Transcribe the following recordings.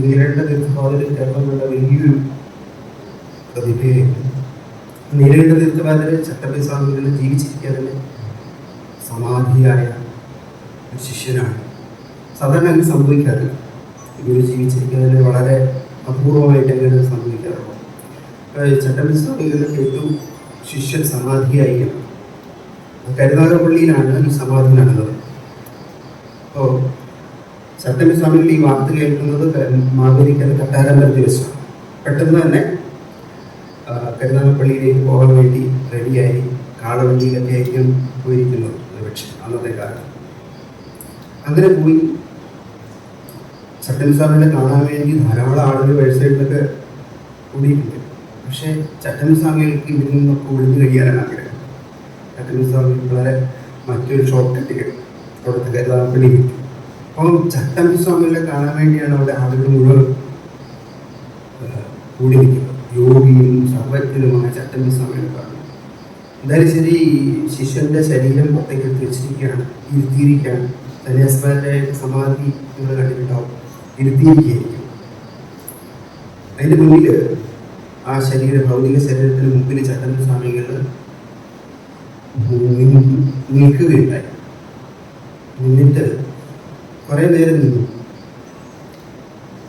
നീലകണ്ഠ തീർത്ഥപാദത്തിൽ കേരളം കണ്ട വലിയൊരു പ്രതിഭയായിരുന്നു നേരിട്ട് തീർത്ഥപാദര് ചട്ടമ്പി സ്വാമികളിൽ ജീവിച്ചിരിക്കാതെ സമാധിയായ ഒരു ശിഷ്യനാണ്. സാധാരണ അങ്ങനെ സംഭവിക്കാറില്ല. ഗുരു ജീവിച്ചിരിക്കുന്നതിന് വളരെ അപൂർവമായിട്ട് അങ്ങനെ സംഭവിക്കാറുള്ളൂ ചട്ടപ്പിസ്വാമികളിൽ ഏറ്റവും ശിഷ്യൻ സമാധിയായി. കരുനാഗപ്പള്ളിയിലാണ് ഈ സമാധി നടന്നത്. അപ്പോൾ സ്വാമികൾ ഈ വാർത്ത കേൾക്കുന്നത് മാവേലിക്കര കട്ടാരമ്പലത്തിൽ വെച്ചാണ് പെട്ടെന്ന് തന്നെ പെരുന്നാളപ്പള്ളിയിലേക്ക് പോകാൻ വേണ്ടി റെഡിയായി കാളവണ്ടിയിലൊക്കെ ആയിരിക്കും പോയിരിക്കുന്നത് ഒരുപക്ഷെ അന്നത്തെ കാലത്ത്. അങ്ങനെ പോയി. സ്വാമിനെ കാണാൻ വേണ്ടി ധാരാളം ആളുകൾ വെബ്സൈറ്റിലൊക്കെ കൂടിയിട്ടുണ്ട്. പക്ഷേ ചട്ടമ്പി സ്വാമികൾക്ക് ഇതിൽ നിന്നൊക്കെ ഒഴിഞ്ഞു കഴിയാനാണ് ആഗ്രഹം. ചട്ടമ്പി സ്വാമി വളരെ മറ്റൊരു ഷോർട്ട് കട്ട് അവിടുത്തെ കരുതാപ്പള്ളി കിട്ടി അപ്പം ചട്ടമ്പി സ്വാമികളെ കാണാൻ വേണ്ടിയാണ് അവിടെ ആളുകൾ മുഴുവൻ കൂടി നിൽക്കുന്നത് യോഗിയും സർവജ്ഞനുമായ ചട്ടമ്പി സ്വാമികളെ കാണുന്നത് എന്തായാലും ശരി ശിഷ്യന്റെ ശരീരം പുറത്തേക്ക് തിരിച്ചിരിക്കുകയാണ് ഇരുത്തിയിരിക്കുകയാണ്. സന്യാസിമാരുടെ സമാധി നിങ്ങൾ കണ്ടിട്ടുണ്ടാവും. ഇരുത്തിയിരിക്കുകയായിരിക്കും. അതിന്റെ മുന്നിൽ ആ ശരീര ഭൗതിക ശരീരത്തിന് മുമ്പിൽ ചട്ടമ്പി സ്വാമികൾ നിൽക്കുകയുണ്ടായി. നിന്നിട്ട് കുറെ നേരം നിന്നു.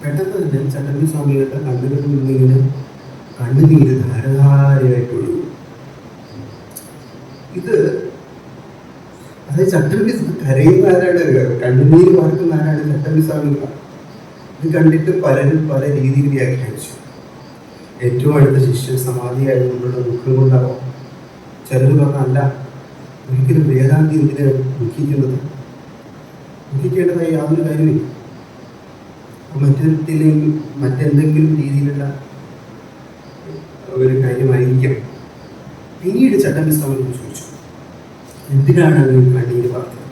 പെട്ടെന്ന് തന്നെ ചട്ടമ്പി സ്വാമികളുടെ കണ്ണുകളിൽ നിന്നിങ്ങനെ കണ്ണുനീര് ധാരധാരയായിട്ട് ഒഴുകും ഇത് അതായത് ചട്ടമ്പി കരയുന്ന ആരാണ്? കണ്ണുനീര് പാർക്കുന്ന ആരാണ് ചട്ടമ്പി സ്വാമികൾ ഇത് കണ്ടിട്ട് പലരും പല രീതിയിൽ വ്യാഖ്യാനിച്ചു. ഏറ്റവും അടുത്ത ശിഷ്യൻ സമാധിയായതുകൊണ്ടുള്ള ദുഃഖം കൊണ്ടാവാം. ചിലർ പറഞ്ഞല്ല ഒരിക്കലും വേദാന്തി ഇതിനെ ദുഃഖിക്കുന്നത്? ദുഃഖിക്കേണ്ടതായി യാതൊരു കാര്യമില്ല മറ്റെന്തെങ്കിലും മറ്റെന്തെങ്കിലും രീതിയിലുള്ള ഒരു കാര്യമായിരിക്കും. പിന്നീട് ചട്ടമ്പി സ്വാമി ചോദിച്ചു. എന്തിനാണ് കണ്ണീര് പറഞ്ഞത്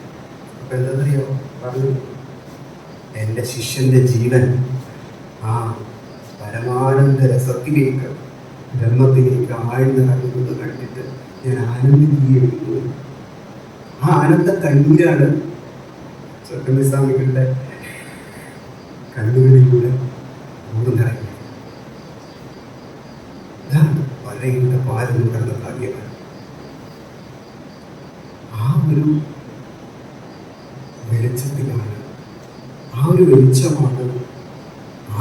അപ്പൊ എന്താണെന്നറിയോ? പറഞ്ഞു എന്റെ ശിഷ്യന്റെ ജീവൻ ആ പരമാനന്ദ രസത്തിലേക്ക് ബ്രഹ്മത്തിലേക്ക് ആഴ്ന്ന് കടന്നത് കണ്ടിട്ട് ഞാൻ ആനന്ദിക്കുകയായിരുന്നു. ആ ആനന്ദ കണ്ണീരാണ് ചട്ടമ്പി സ്വാമികളുടെ കണ്ണുകളിലൂടെ ഊർന്നിറങ്ങി ഇതാണ് വരയുടെ പാലം കിടന്ന ഭാഗ്യമാണ്. ആ ഒരു വെളിച്ചത്തിലാണ് ആ ഒരു വെളിച്ചമാണ്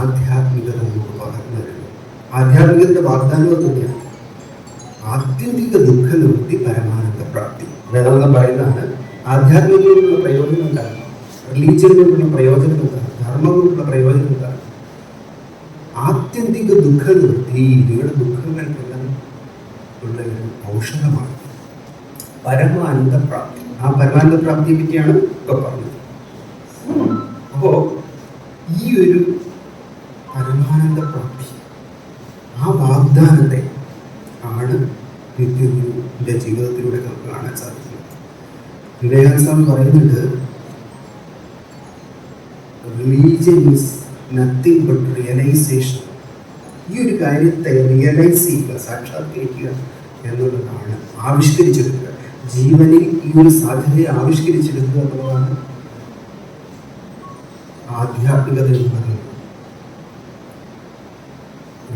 ആധ്യാത്മികത നമുക്ക് പകർന്നു തരുന്നത് ആധ്യാത്മികതയുടെ വാഗ്ദാനം തന്നെയാണ്. ആത്യന്തിക ദുഃഖ നിവൃത്തി പരമാനന്ദ പ്രാപ്തി. വേദാന്തം പറയുന്നതാണ് ആധ്യാത്മികതയിലുള്ള പ്രയോജനം എന്താണ്? റിലീജിയൻ കൊണ്ടുള്ള പ്രയോജനം എന്താണ് ധർമ്മം കൊണ്ടുള്ള പ്രയോജനം എന്താണ് ആത്യന്തിക ദുഃഖ നിവൃത്തി നിങ്ങളുടെ ദുഃഖങ്ങൾക്കെല്ലാം ഉള്ള ഒരു ഔഷധമാണ്. പരമാനന്ദപ്രാപ്തി. ആ പരമാനന്ദപ്രാപ്തിയെ പറ്റിയാണ് ഇപ്പൊ പറഞ്ഞത്. അപ്പോ ഈ ഒരു പരമാനന്ദപ്രാപ്തി ആ വാഗ്ദാനത്തെ ആണ് നിത്യഗുരുവിന്റെ ജീവിതത്തിലൂടെ നമുക്ക് കാണാൻ സാധിക്കുന്നത്. വിവേകാനന്ദ പറയുന്നുണ്ട് religion is nothing but realisation ഈ ഒരു കാര്യത്തെ റിയലൈസ് ചെയ്യുക സാക്ഷാത്കരിക്കുക എന്നുള്ളതാണ് ആവിഷ്കരിച്ചെടുക്കുക. ജീവനിൽ ഈ ഒരു സാധ്യതയെ ആവിഷ്കരിച്ചെടുക്കുക എന്നുള്ളതാണ് ആധ്യാത്മികത എന്ന് പറയുന്നത്.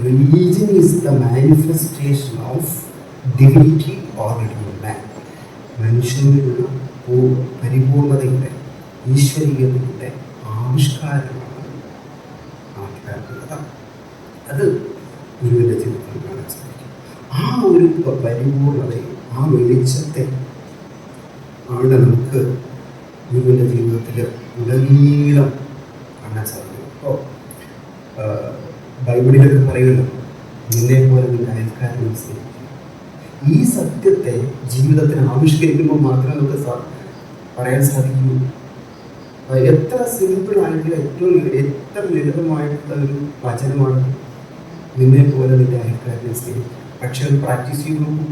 Religion is the manifestation of divinity already man മനുഷ്യനിലുള്ള പരിപൂർണതയുടെ ഈശ്വരീയതയുടെ ആവിഷ്കാരമാണ് അത്. ഗുരുവിന്റെ ജീവിതത്തിൽ കാണാൻ ആ ഒരു പരിപൂർണതയെ ആ വെളിച്ചത്തെ ആണ് നമുക്ക് ഗുരുവിന്റെ ജീവിതത്തിൽ ഉടനീളം കാണാൻ സാധിക്കും അപ്പോൾ ബൈബിളിലൊക്കെ പറയുമല്ലോ നിന്നെ പോലെ നിന്റെ അയൽക്കാരനെ സ്നേഹിക്കുക ഈ സത്യത്തെ ജീവിതത്തിന് ആവിഷ്കരിക്കുമ്പോൾ മാത്രമേ നമുക്ക് പറയാൻ സാധിക്കൂ. എത്ര സിമ്പിൾ ആയിട്ടുള്ള ഏറ്റവും എത്ര ലളിതമായിട്ടുള്ള ഒരു വചനമാണ് നിന്നെ പോലെ നിന്റെ അയൽക്കാരനെ പക്ഷെ അത് പ്രാക്ടീസ് നോക്കൂ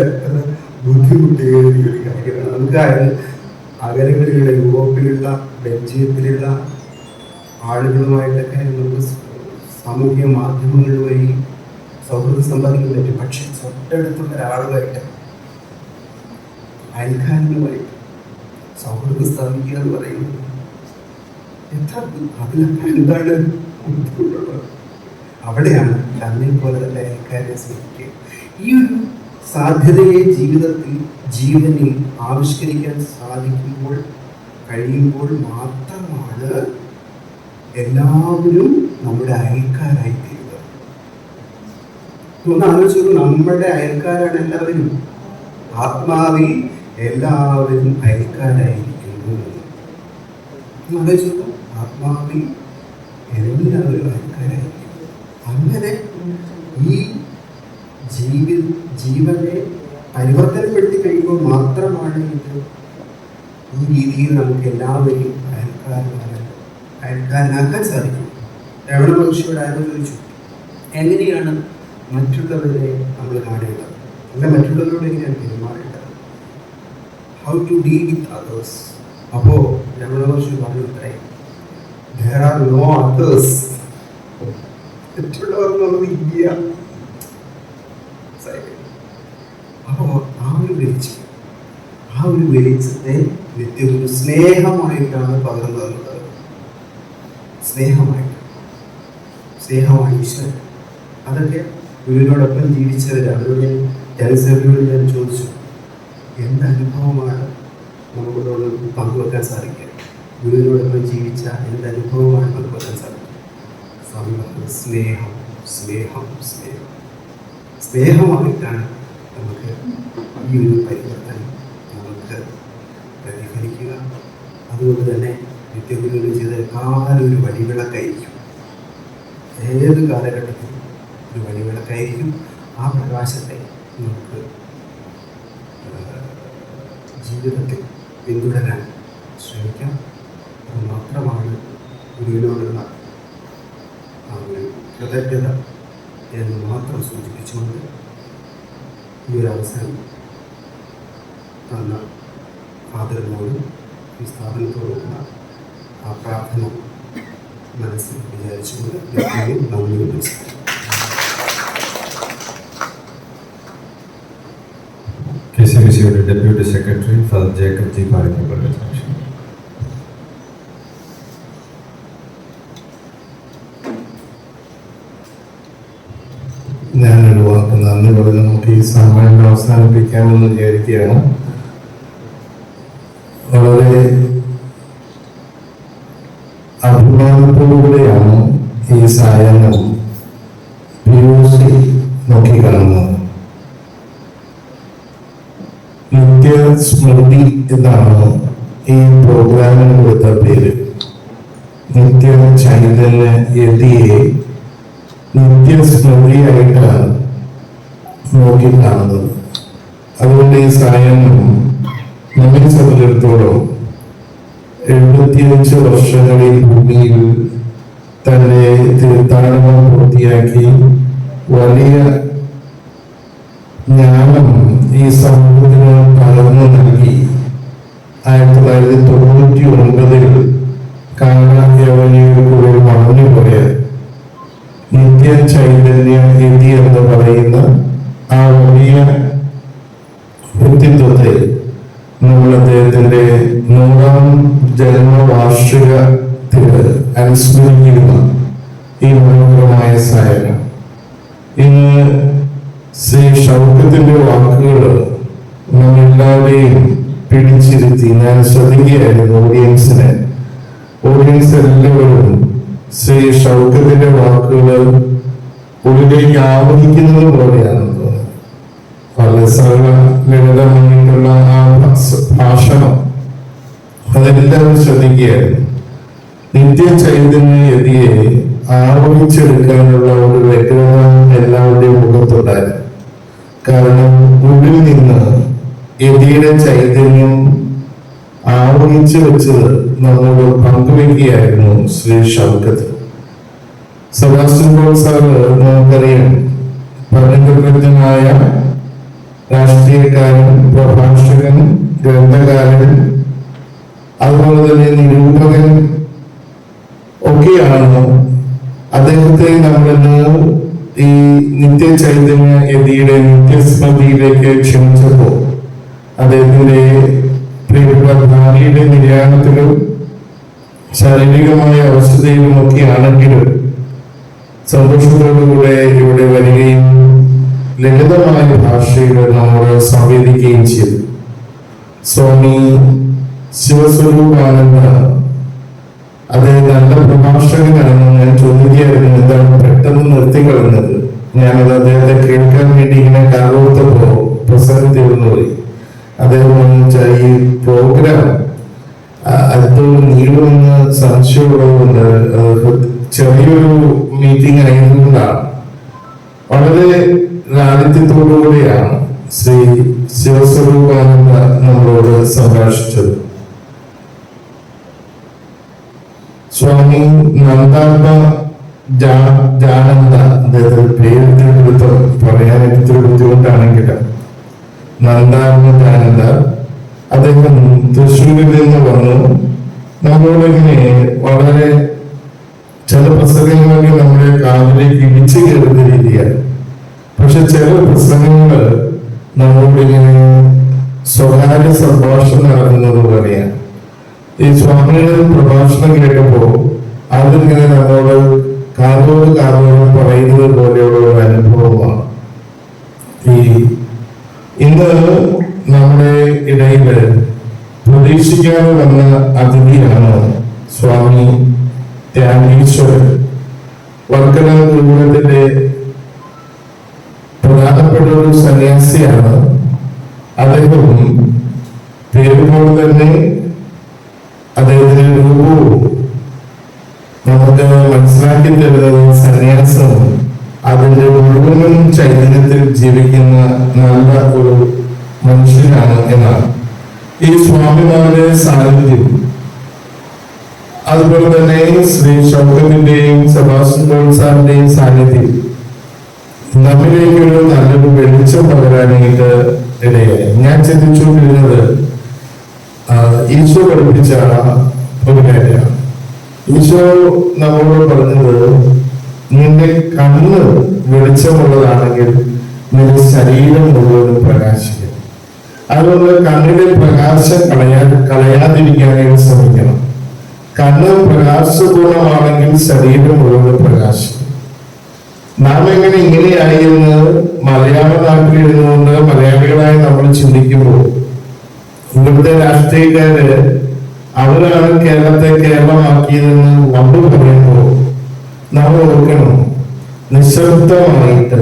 എത്ര ബുദ്ധിമുട്ടേറിയ ഒരു കാര്യമാണ്. നമുക്ക് അയൽ- അകലങ്ങളിലുള്ള യൂറോപ്പിലുള്ള ബെൽജിയത്തിലുള്ള ആളുകളുമായിട്ടൊക്കെ നമുക്ക് സ് സാമൂഹ്യ മാധ്യമങ്ങൾ വഴി സൗഹൃദം സമ്പാദിക്കാൻ പറ്റും. പക്ഷെ തൊട്ടടുത്തുള്ള ഒരാളുമായിട്ട് അയൽക്കാരനുമായിട്ട് സൗഹൃദം സ്ഥാപിക്കുക എന്ന് പറയുന്നത് എത്ര അതിലൊക്കെ എന്താണ് അവിടെയാണ് തന്നെ പോലെ തന്നെ അയൽക്കാരെ സ്നേഹിക്കുക. ഈ ഒരു സാധ്യതയെ ജീവിതത്തിൽ ജീവനിൽ ആവിഷ്കരിക്കാൻ സാധിക്കുമ്പോൾ കഴിയുമ്പോൾ മാത്രമാണ് എല്ലാവരും നമ്മുടെ അയൽക്കാരായി തീരുന്നത് ഒന്ന് ആലോചിച്ചു നമ്മുടെ അയൽക്കാരാണ് എല്ലാവരും. ആത്മാവിൽ എല്ലാവരും അയൽക്കാരായിരിക്കുന്നു ഒന്ന് ആലോചിച്ചു ആത്മാവിൽ എല്ലാവരും അയക്കാനായിരിക്കും അങ്ങനെ ഈ ജീവി ജീവനെ പരിവർത്തനപ്പെടുത്തി കഴിയുമ്പോൾ മാത്രമാണ് ഇത് ഈ രീതിയിൽ നമുക്ക് എല്ലാവരെയും അയൽക്കാരനാകാൻ അയൽക്കാരനാക്കാൻ സാധിക്കും. രമണ മഹർഷിയോട് ആലോചിച്ചു എങ്ങനെയാണ് മറ്റുള്ളവരെ നമ്മൾ കാണേണ്ടത്? അല്ല മറ്റുള്ളവരോട് എങ്ങനെയാണ് പെരുമാറേണ്ടത്? How to deal with others അപ്പോൾ ഞങ്ങളെ കുറിച്ച് പറഞ്ഞു ഇത്രേ ദർ ആർ നോ അതേഴ്സ് മറ്റുള്ളവർ എന്നുള്ളത് ഇല്ല അപ്പോൾ ആ ഒരു വെളിച്ചം ആ ഒരു വെളിച്ചത്തെ നിത്യം സ്നേഹമായിട്ടാണ് പകർന്നു തന്നത് സ്നേഹമായിട്ട്. സ്നേഹമാണ് ഈശ്വരൻ. അതൊക്കെ ഗുരുവിനോടൊപ്പം ജീവിച്ചവരാണ്. ഞാൻ ജനസേവയോട് ഞാൻ ചോദിച്ചു. എന്ത് അനുഭവമാണ് നമ്മളോട് പങ്കുവെക്കാൻ സാധിക്കുക. ഗുരുവിനോടൊപ്പം ജീവിച്ച എന്റെ അനുഭവമാണ് പങ്കുവെക്കാൻ സാധിക്കുക. സ്നേഹം സ്നേഹം സ്നേഹം. സ്നേഹമായിട്ടാണ് നമുക്ക് ഈ ഒരു പരിവർത്തനം നമുക്ക് പ്രതിഫലിക്കുക. അതുകൊണ്ട് തന്നെ നിത്യഗുരുവിന് ചെയ്ത കാലൊരു വഴിവിളക്കായിരിക്കും. ഏത് കാലഘട്ടത്തിൽ ഒരു വഴിവിളക്കായിരിക്കും. ആ പ്രകാശത്തെ നമുക്ക് ജീവിതത്തിൽ പിന്തുടരാൻ ശ്രമിക്കാം. അത് മാത്രമാണ് ഗുരുവിനോടുള്ള കൃതജ്ഞത എന്ന് മാത്രം സൂചിപ്പിച്ചുകൊണ്ട് ഈ ഒരു അവസരം തന്ന ഫാദറിനോടും ഈ സ്ഥാപനത്തോടുള്ള ആ പ്രാർത്ഥന മനസ്സിൽ വിചാരിച്ചുകൊണ്ട് നന്ദി മനസ്സിലാക്കി KCBCയുടെ deputy secretary father Jacob ji പാലിക്കപ്പെട്ട സാക്ഷി ഞാനൊരു വാക്ക് നന്ദി പറഞ്ഞ് നമുക്ക് ഈ സമ്മേളനം അവസാനിപ്പിക്കാമെന്ന് വിചാരിക്കുകയാണ്. വളരെ അഭിമാനത്തോടുകൂടെയാണ് ഈ സായനം പി യു സി നോക്കിക്കാണുന്നത്. നിത്യസ്മൃതി എന്നാണ് ഈ പ്രോഗ്രാമിന് കൊടുത്ത പേര്. നിത്യ ചൈതന്യ യതിയെ നിത്യസ്മൃതിയായിട്ടാണ് നോക്കിക്കാണുന്നത് അതുകൊണ്ട് ഈ സായനം നമ്മെ സംബന്ധിച്ചിടത്തോളം എഴുപത്തിയഞ്ച് വർഷങ്ങളിൽ ഭൂമിയിൽ തന്റെ തീർത്ഥാടനം പൂർത്തിയാക്കി വലിയ ജ്ഞാനം ഈ സമൂഹത്തിന് പകർന്നു നൽകി ആയിരത്തി തൊള്ളായിരത്തി തൊണ്ണൂറ്റി ഒൻപതിൽ കാലായവനിയുടെ മറഞ്ഞു പോയ നിത്യ ചൈതന്യ നിധി എന്ന് പറയുന്ന ആ വലിയ വ്യക്തിത്വത്തെ നമ്മൾ അദ്ദേഹത്തിന്റെ നൂറാം ജന്മവാർഷികത്തിൽ അനുസ്മരിക്കുന്ന ഈ മനോഹരമായ ഇന്ന് ശ്രീ ഷൗക്കത്തിന്റെ വാക്കുകൾ നമ്മളെല്ലാവരെയും പിടിച്ചിരുത്തി. ഞാൻ ശ്രദ്ധിക്കുകയായിരുന്നു ഓഡിയൻസിനെ ഓഡിയൻസ് എല്ലാവരും ശ്രീ ഷൗക്കത്തിന്റെ വാക്കുകൾ ഉള്ളിലേക്ക് ആവഹിക്കുന്നത് പോലെയാണ് വളരെ സർവ ലളിതമായിട്ടുള്ള ആ ഭാഷ- ഭാഷണം അതെല്ലാവരും ശ്രദ്ധിക്കുകയായിരുന്നു. നിത്യ ചൈതന്യതിയെ ആവഹിച്ചെടുക്കാനുള്ള ഒരു വ്യഗ്രത എല്ലാവരുടെയും മുഖത്തുണ്ടായിരുന്നു കാരണം ഉള്ളിൽ നിന്ന് എതിയുടെ ചൈതന്യം ആവഹിച്ചു വെച്ചത് നമ്മോട് പങ്കുവെക്കുകയായിരുന്നു ശ്രീ ഷൗക്കത്ത്. സെബാസ്റ്റ്യൻ സാറ് നമുക്കറിയാം പരിണിതപ്രജ്ഞനായ രാഷ്ട്രീയക്കാരൻ പ്രഭാഷകൻ ഗ്രന്ഥകാരൻ അതുപോലെ തന്നെ നിരൂപകൻ ഒക്കെയാണ് അദ്ദേഹത്തെ നമ്മളിന്ന് ഈ നിത്യ ചൈതന്യ യതിയുടെ നിത്യസ്മൃതിയിലേക്ക് ക്ഷണിച്ചപ്പോ അദ്ദേഹത്തിന്റെ പ്രിയപ്പെട്ട ഭാര്യയുടെ നിര്യാണത്തിലും ശാരീരികമായ അവസ്ഥയിലും ഒക്കെ ആണെങ്കിലും സന്തോഷത്തോടുകൂടെ ഇവിടെ വരികയും ലളിതമായ ഭാഷയിൽ നമ്മോട് സംവേദിക്കുകയും ചെയ്തു. സ്വാമി ശിവസ്വരൂപാനന്ദ അത് നല്ല പ്രഭാഷകനാണെന്ന് ഞാൻ ചോദിക്കുകയായിരുന്നു എന്താണ് പെട്ടെന്ന് നിർത്തിക്കളഞ്ഞത് ഞാനത് അദ്ദേഹത്തെ കേൾക്കാൻ വേണ്ടി ഇങ്ങനെ കാലോത്തപ്പോ പ്രസംഗം തീർന്നുപോയി അദ്ദേഹം ഈ പ്രോഗ്രാം അല്പം നീളുമെന്ന് സംശയമുള്ളതുകൊണ്ട് ചെറിയൊരു മീറ്റിംഗ് ആയതുകൊണ്ടാണ്. വളരെ ലാളിത്യത്തോടുകൂടിയാണ് ശ്രീ ശിവസ്വരൂപാനന്ദ നമ്മളോട് സംഭാഷിച്ചത്. സ്വാമി നന്ദാത്മ ജാനന്ദ അതായത് പേര് തിരുവനന്തപുരത്ത് പറയാൻ ഇത്തിരി ബുദ്ധിമുട്ടാണെങ്കിലും ജാനന്ദ അദ്ദേഹം തൃശ്ശൂരിൽ നിന്ന് വന്നു. നമ്മളോടിങ്ങനെ വളരെ ചില പ്രസംഗങ്ങളൊക്കെ നമ്മുടെ കാതിലേക്ക് ഇടിച്ചു കയറുന്ന രീതിയാണ്. പക്ഷെ ചില പ്രസംഗങ്ങൾ നമ്മളോടിങ്ങനെ സ്വകാര്യ സംഭാഷണം നടക്കുന്നത് പോലെയാണ്. ഈ സ്വാമിയുടെ പ്രഭാഷണം കേട്ടപ്പോ അതിങ്ങനെ നമ്മളോട് കാതോട് കാതോട് പറയുന്നത് പോലെയുള്ള ഒരു അനുഭവമാണ്. ഈ ഇന്ന് നമ്മുടെ ഇടയിൽ പ്രതീക്ഷിക്കാതെ വന്ന അതിഥിയാണ് സ്വാമി ത്യാഗീശ്വരൻ വർക്കല ഗുരുകുലത്തിന്റെ പ്രധാനപ്പെട്ട ഒരു സന്യാസിയാണ്. അദ്ദേഹം പേരുപോലെ തന്നെ രൂപവും നമുക്ക് മനസ്സിലാക്കി തരുന്നത് സന്യാസം അതിന്റെ മുഴുവൻ ചൈതന്യത്തിൽ ജീവിക്കുന്ന നല്ല ഒരു മനുഷ്യനാണ് എന്നാണ്. ഈ സ്വാമിമാരുടെ സാന്നിധ്യം. അതുപോലെ തന്നെ ശ്രീ ഷൗക്കത്തിന്റെയും സെബാസ്റ്റ്യൻ സാറിന്റെയും സാന്നിധ്യം. നമ്മിലേക്ക് ഒരു നല്ലൊരു വെളിച്ചം പകരാനായിട്ട് ഇടയായി. ഞാൻ ചിന്തിച്ചുകൊണ്ടിരുന്നത് ഈശോ പഠിപ്പിച്ച ഈശോ നമ്മളോട് പറഞ്ഞത് നിന്റെ കണ്ണ് വെളിച്ചമുള്ളതാണെങ്കിൽ നിന്റെ ശരീരം മുഴുവനും പ്രകാശിക്കും. അതുകൊണ്ട് കണ്ണിന്റെ പ്രകാശം കളയാൻ കളയാതിരിക്കാനായിട്ട് ശ്രമിക്കണം. കണ്ണ് പ്രകാശപൂർണമാണെങ്കിൽ ശരീരം മുഴുവൻ പ്രകാശിക്കും. നാം എങ്ങനെ ഇങ്ങനെയായി എന്ന് മലയാള നാട്ടിൽ ഇരുന്നുകൊണ്ട് മലയാളികളായി നമ്മൾ ചിന്തിക്കുമ്പോൾ ഇവിടുത്തെ രാഷ്ട്രീയക്കാര് അവരാണ് കേരളത്തെ കേരളമാക്കിയതെന്ന് വമ്പ് പറയുമ്പോൾ നമ്മൾ ഓർക്കണം. നിശബ്ദമായിട്ട്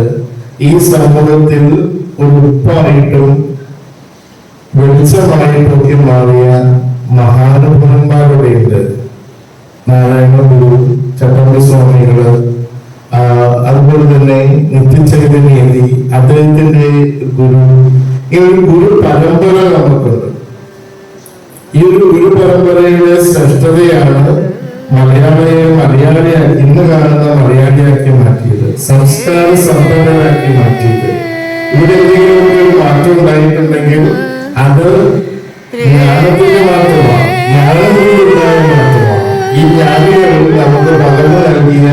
ഈ സമൂഹത്തിൽ ഒരു ഉപ്പായിട്ടും വെളിച്ചമായിട്ടൊക്കെ മാറിയ മഹാനുഭവന്മാരുടെയുണ്ട്. നാരായണ ഗുരു ചട്ടമ്പി സ്വാമികൾ അതുപോലെ തന്നെ നിത്യചൈതന്യതി അദ്ദേഹത്തിന്റെ ഗുരു. ഈ ഒരു ഗുരു പരമ്പര നമുക്കുണ്ട്. ഈ ഒരു ഗുരു പരമ്പരയുടെ ശ്രേഷ്ഠതയാണ് മലയാളിയെ മലയാളിയാക്കി ഇന്ന് കാണുന്ന മലയാളിയാക്കി മാറ്റിയത് സംസ്കാര സമ്പന്നനാക്കി മാറ്റിയത്. ഇവിടെ എന്തെങ്കിലും ഒരു മാറ്റം ഉണ്ടായിട്ടുണ്ടെങ്കിൽ അത് ജ്ഞാനത്തിന്റെ മാത്രമാണ്. ജ്ഞാനത്തിന്റെ ഉണ്ടായ മാത്രമാണ്. ഈ ജ്ഞാനികൾ നമുക്ക് പകർന്നു നൽകിയ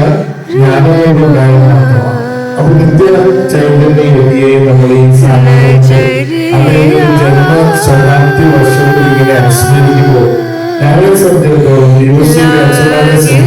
ജ്ഞാനങ്ങളുണ്ടായ മാത്രമാണ്. അപ്പൊ നിത്യ ചൈതന്യയെ നമ്മൾ ഈ സാമൂഹ്യത്തിൽ അദ്ദേഹത്തിന്റെ ജന്മ ശതാബ്ദി വർഷത്തിൽ ഇങ്ങനെ അനുസ്മരിക്കുമ്പോൾ ഞങ്ങളെ സംബന്ധിച്ചിടത്തോളം യൂണിവേഴ്സിറ്റി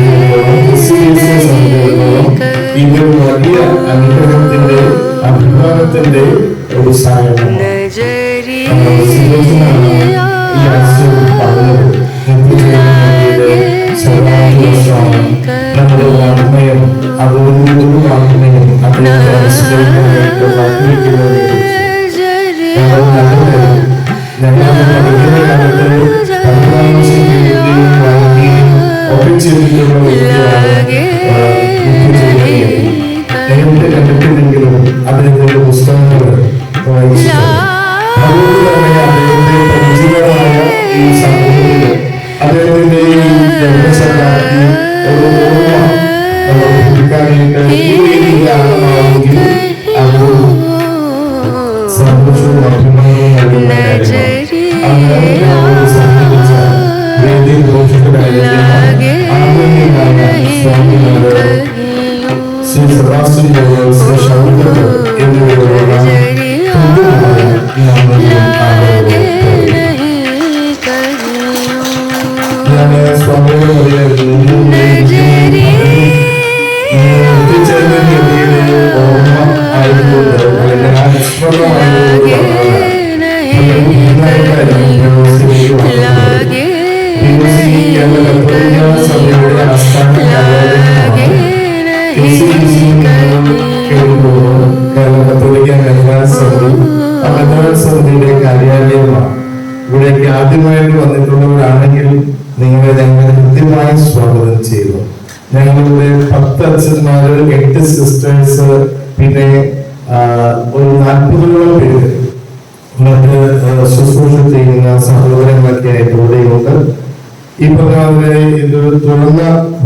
ഇവിടേക്ക് ആദ്യമായിട്ട് വന്നിട്ടുള്ളവരാണെങ്കിൽ നിങ്ങളെ ഞങ്ങൾ കൃത്യമായി സ്വാഗതം ചെയ്തു ഞങ്ങളുടെ പത്ത് അച്ഛന്മാര് എട്ട് സിസ്റ്റേഴ്സ് പിന്നെ ഒരു നാൽപ്പതോളം പേര് മറ്റ് ശുശ്രൂഷ ചെയ്യുന്ന സഹോദരങ്ങളൊക്കെ ആയിട്ട് ഇവിടെയുണ്ട് ഈ പറഞ്ഞ ഇതൊരു തുറന്ന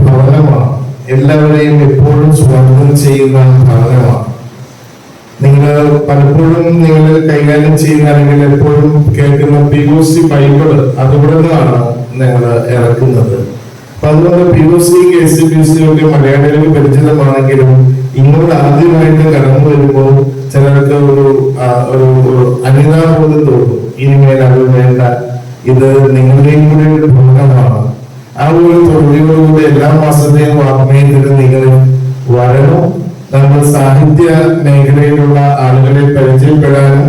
ഭവനമാണ്. എല്ലാവരെയും എപ്പോഴും സ്വാഗതം ചെയ്യുന്ന ഭവനമാണ്. നിങ്ങൾ പലപ്പോഴും നിങ്ങൾ കൈകാര്യം ചെയ്യുന്ന അല്ലെങ്കിൽ എപ്പോഴും കേൾക്കുന്ന പി ഒ സി ബൈബിൾ അതുകൂടെ നിന്നാണ് നിങ്ങൾ ഇറക്കുന്നത്. അപ്പൊ അതുകൊണ്ട് P O C K C P C ഒക്കെ മലയാളികൾക്ക് പരിചിതമാണെങ്കിലും ഇങ്ങോട്ട് ആദ്യമായിട്ട് കടന്നു വരുമ്പോൾ ചിലർക്ക് ഒരു ഒരു അനിതാബോധം തോന്നും. ഇനിമേൽ അത് വേണ്ട. ഇത് നിങ്ങളുടെയും കൂടെ ഒരു ഭാഗമാണ് ആ ഒരു തൊഴിലോടുകൂടി എല്ലാ മാസത്തെയും വാർമയിൽ നിങ്ങൾ വരണം. നമ്മൾ സാഹിത്യ മേഖലയിലുള്ള ആളുകളെ പരിചയപ്പെടാനും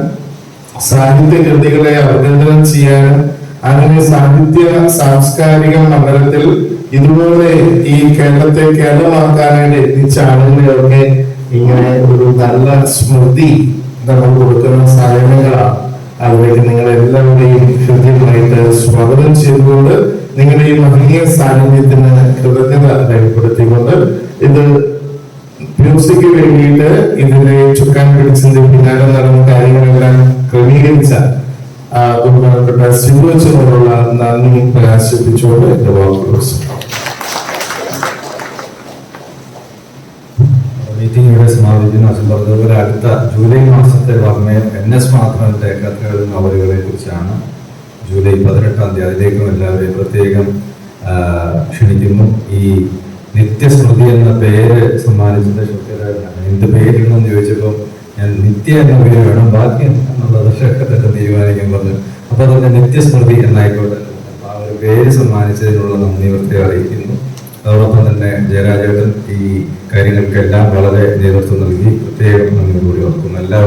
സാഹിത്യ കൃതികളെ അഭിനന്ദനം ചെയ്യാനും അങ്ങനെ സാഹിത്യ സാംസ്കാരിക മണ്ഡലത്തിൽ ഇതുപോലെ ഈ കേരളത്തെ കേരളമാക്കാനായിട്ട് എത്തിച്ച ആളുകളെയൊക്കെ ഇങ്ങനെ ഒരു നല്ല സ്മൃതി നമ്മൾ കൊടുക്കുന്ന സാധനങ്ങളാണ്. അതിലേക്ക് നിങ്ങൾ എല്ലാവരെയും ഹൃദ്യമായിട്ട് സ്വാഗതം ചെയ്തുകൊണ്ട് നിങ്ങളുടെ ഈ മഹനീയ സാന്നിധ്യത്തിന് കൃതജ്ഞത രേഖപ്പെടുത്തിക്കൊണ്ട് ഇത് മ്യൂസിക്ക് വേണ്ടിയിട്ട് ഇതിന്റെ ചുക്കാൻ പിടിച്ചതിന്റെ പിന്നാലെ നടന്ന കാര്യങ്ങളെല്ലാം ക്രമീകരിച്ച ബഹുമാനപ്പെട്ട സിംഹച്ചനോടുള്ള നന്ദി പ്രകാശിപ്പിച്ചുകൊണ്ട് എന്റെ വാക്കുകൾ. മീറ്റിംഗ് ഇവിടെ സമാപിക്കുന്നു. അച്ഛൻ പറഞ്ഞതുപോലെ അടുത്ത ജൂലൈ മാസത്തെ വർണയം എൻ എസ് മാത്രത്തെ കഥകൾ നോവലുകളെ കുറിച്ചാണ് ജൂലൈ പതിനെട്ടാം തീയതി അതിലേക്കും എല്ലാവരെയും പ്രത്യേകം ക്ഷണിക്കുന്നു. ഈ നിത്യസ്മൃതി എന്ന പേര് സമ്മാനിച്ചത് ശുക്രാണ് എന്ത് പേരിടണമെന്ന് ചോദിച്ചപ്പോൾ ഞാൻ നിത്യ എന്ന പേര് വേണം ബാക്കി എന്നുള്ളത് ഷക്കത്തൊക്കെ തീരുമാനിക്കാൻ പറഞ്ഞു. അപ്പൊ തന്നെ നിത്യസ്മൃതി എന്നായിക്കോട്ടെ. ആ ഒരു പേര് സമ്മാനിച്ചതിനുള്ള നന്ദി വൃത്തി അറിയിക്കുന്നു. അതോടൊപ്പം തന്നെ ജയരാജേട്ടൻ ഈ കാര്യങ്ങൾക്കെല്ലാം വളരെ നേതൃത്വം നൽകി. പ്രത്യേകം നന്ദി കൂടി ഓർക്കുന്നു. എല്ലാവരും